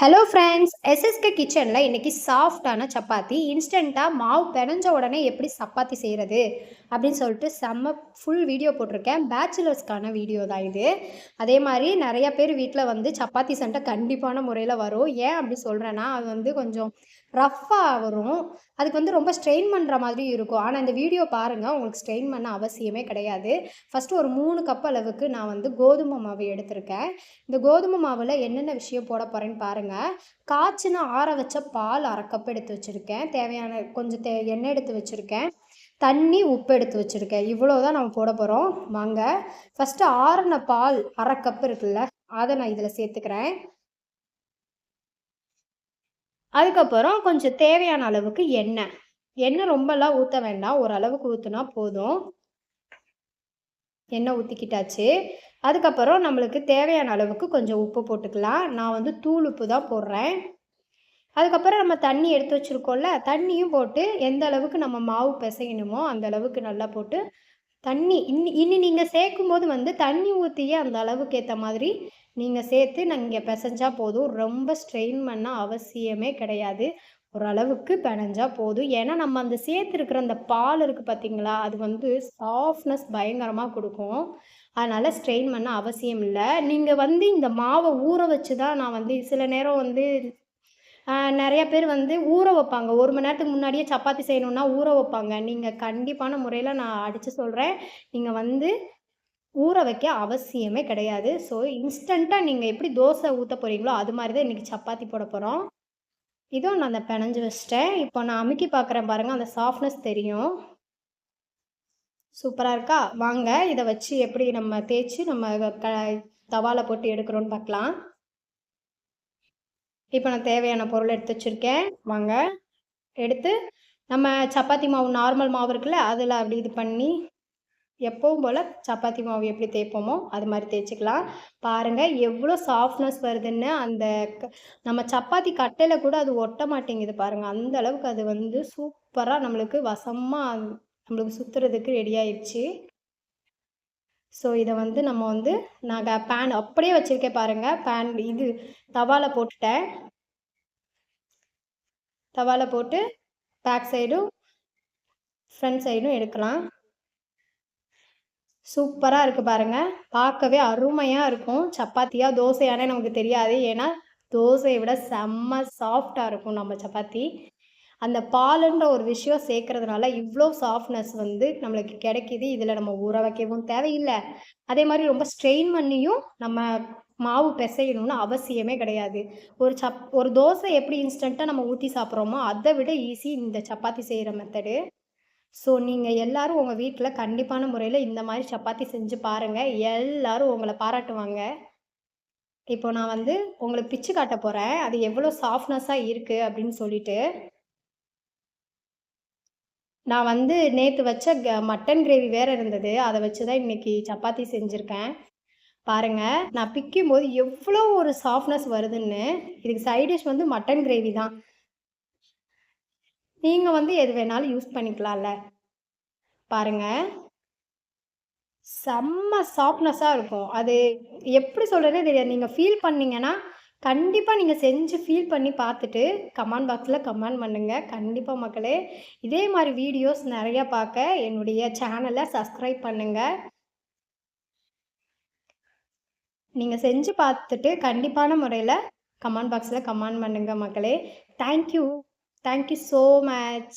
Hello friends SSK கிச்சனில் இன்றைக்கி சாஃப்டான சப்பாத்தி இன்ஸ்டண்ட்டாக மாவு பிணைஞ்ச உடனே எப்படி சப்பாத்தி செய்கிறது அப்படின்னு சொல்லிட்டு செம்ம ஃபுல் வீடியோ போட்டிருக்கேன். பேச்சுலர்ஸ்க்கான வீடியோ தான் இது. அதே மாதிரி நிறையா பேர் வீட்டில் வந்து சப்பாத்தி சண்டை கண்டிப்பான முறையில் வரும். ஏன் அப்படி சொல்கிறேன்னா அது வந்து கொஞ்சம் ரஃப்பாக வரும். அதுக்கு வந்து ரொம்ப ஸ்ட்ரெயின் பண்ணுற மாதிரி இருக்கும். ஆனால் இந்த வீடியோ பாருங்கள் உங்களுக்கு ஸ்ட்ரெயின் பண்ண அவசியமே கிடையாது. ஃபஸ்ட்டு ஒரு மூணு கப் அளவுக்கு நான் வந்து கோதுமை மாவு எடுத்திருக்கேன். இந்த கோதுமை மாவில் என்னென்ன விஷயம் போட போகிறேன்னு பாருங்கள் காய்ச்சின ஆற வச்ச பால் அரை கப் எடுத்து வச்சுருக்கேன். தேவையான கொஞ்சம் தே எண்ணெய் எடுத்து வச்சுருக்கேன். தண்ணி உப்பு எடுத்து வச்சுருக்கேன். இவ்வளோ தான் நம்ம போட போகிறோம் வாங்க. ஃபஸ்ட்டு ஆறின பால் அரை கப் இருக்குல்ல அதை நான் இதில் சேர்த்துக்கிறேன். அதுக்கப்புறம் கொஞ்சம் தேவையான அளவுக்கு எண்ணெய். எண்ணெய் ரொம்பலாம் ஊற்ற வேண்டாம். ஓரளவுக்கு ஊற்றுனா போதும். எண்ணெய் ஊற்றிக்கிட்டாச்சு அதுக்கப்புறம் நம்மளுக்கு தேவையான அளவுக்கு கொஞ்சம் உப்பு போட்டுக்கலாம். நான் வந்து தூள் உப்பு தான் போடுறேன். அதுக்கப்புறம் நம்ம தண்ணி எடுத்து வச்சுருக்கோம்ல தண்ணியும் போட்டு எந்த அளவுக்கு நம்ம மாவு பிசையணுமோ அந்த அளவுக்கு நல்லா போட்டு தண்ணி இன்னி இனி நீங்கள் சேர்க்கும் போது வந்து தண்ணி ஊற்றியே அந்த அளவுக்கு ஏற்ற மாதிரி நீங்கள் சேர்த்து நீங்கள் பிசைஞ்சால் போதும். ரொம்ப ஸ்ட்ரெயின் பண்ண அவசியமே கிடையாது. ஓரளவுக்கு பிணைஞ்சால் போதும். ஏன்னா நம்ம அந்த சேர்த்துருக்கிற அந்த பால் இருக்குது பார்த்தீங்களா அது வந்து சாஃப்ட்னஸ் பயங்கரமாக கொடுக்கும். அதனால் ஸ்ட்ரெயின் பண்ண அவசியம் இல்லை. நீங்கள் வந்து இந்த மாவை ஊற வச்சு தான் நான் வந்து சில நேரம் வந்து நிறைய பேர் வந்து ஊற வைப்பாங்க. ஒரு மணி நேரத்துக்கு முன்னாடியே சப்பாத்தி செய்யணுன்னா ஊற வைப்பாங்க. நீங்கள் கண்டிப்பான முறையில் நான் அடித்து சொல்கிறேன் நீங்கள் வந்து ஊற வைக்க அவசியமே கிடையாது. ஸோ இன்ஸ்டண்ட்டாக நீங்கள் எப்படி தோசை ஊற்ற போகிறீங்களோ அது மாதிரி தான் இன்றைக்கி சப்பாத்தி போட போகிறோம் இதுவும் நான் அந்த பிணைஞ்சு வச்சிட்டேன். இப்போ நான் அமுக்கி பார்க்குறேன் பாருங்கள் அந்த சாஃப்ட்னஸ் தெரியும். சூப்பராக இருக்கா? வாங்க இதை வச்சு எப்படி நம்ம தேய்ச்சி நம்ம க தவாவில் போட்டு எடுக்கிறோன்னு பார்க்கலாம் இப்போ நான் தேவையான பொருள் எடுத்து வச்சுருக்கேன். வாங்க எடுத்து நம்ம சப்பாத்தி மாவு நார்மல் மாவு இருக்குல்ல அதில் அப்படி இது பண்ணி எப்பவும் போல் சப்பாத்தி மாவு எப்படி தேய்ப்போமோ அது மாதிரி தேய்ச்சிக்கலாம். பாருங்கள் எவ்வளோ சாஃப்ட்னஸ் வருதுன்னு அந்த நம்ம சப்பாத்தி கட்டையில் கூட அது ஒட்ட மாட்டேங்குது பாருங்கள் அந்த அளவுக்கு அது வந்து சூப்பராக நம்மளுக்கு வசமாக நம்மளுக்கு சுற்றுறதுக்கு ரெடி ஆயிடுச்சு. ஸோ இதை வந்து நம்ம வந்து நாங்கள் பேன் அப்படியே வச்சுருக்கேன் பாருங்கள் பேன் இது தவாவில் போட்டுட்டேன். தவாவில் போட்டு பேக் சைடும் ஃப்ரண்ட் சைடும் எடுக்கலாம். சூப்பராக இருக்குது பாருங்கள் பார்க்கவே அருமையாக இருக்கும். சப்பாத்தியாக தோசையானே நமக்கு தெரியாது. ஏன்னா தோசையை விட செம்ம சாஃப்டாக இருக்கும் நம்ம சப்பாத்தி. அந்த பாலுன்ற ஒரு விஷயம் சேர்க்கறதுனால இவ்வளோ சாஃப்ட்னஸ் வந்து நம்மளுக்கு கிடைக்கிது. இதில் நம்ம ஊற வைக்கவும் தேவையில்லை. அதே மாதிரி ரொம்ப ஸ்ட்ரெயின் பண்ணியும் நம்ம மாவு பிசையணும்னு அவசியமே கிடையாது. ஒரு சப் ஒரு தோசை எப்படி இன்ஸ்டண்ட்டாக நம்ம ஊற்றி சாப்பிட்றோமோ அதை விட ஈஸி இந்த சப்பாத்தி செய்கிற மெத்தடு ஸோ நீங்கள் எல்லோரும் உங்கள் வீட்டில் கண்டிப்பான முறையில் இந்த மாதிரி சப்பாத்தி செஞ்சு பாருங்கள் எல்லோரும் உங்களை பாராட்டுவாங்க. இப்போ நான் வந்து உங்களுக்கு பிச்சு காட்ட போகிறேன் அது எவ்வளோ சாஃப்ட்னஸாக இருக்குது அப்படின்னு சொல்லிட்டு. நான் வந்து நேற்று வச்ச க மட்டன் கிரேவி வேறு இருந்தது. அதை வச்சு தான் இன்றைக்கி சப்பாத்தி செஞ்சுருக்கேன். பாருங்கள் நான் பிக்கும் போது எவ்வளோ ஒரு சாஃப்ட்னஸ் வருதுன்னு. இதுக்கு சைட் டிஷ் வந்து மட்டன் கிரேவி தான். நீங்கள் வந்து எது வேணாலும் யூஸ் பண்ணிக்கலாம்ல. பாருங்கள் செம்ம சாஃப்ட்னஸாக இருக்கும். அது எப்படி சொல்கிறதே தெரியாது. நீங்கள் ஃபீல் பண்ணிங்கன்னா கண்டிப்பாக நீங்கள் செஞ்சு ஃபீல் பண்ணி பார்த்துட்டு கமெண்ட் பாக்ஸில் கமெண்ட் பண்ணுங்கள் கண்டிப்பாக மக்களே இதே மாதிரி வீடியோஸ் நிறையா பார்க்க என்னுடைய சேனலை சப்ஸ்கிரைப் பண்ணுங்கள் நீங்கள் செஞ்சு பார்த்துட்டு கண்டிப்பான முறையில் கமெண்ட் பாக்ஸில் கமெண்ட் பண்ணுங்கள் மக்களே. Thank you Thank you so much.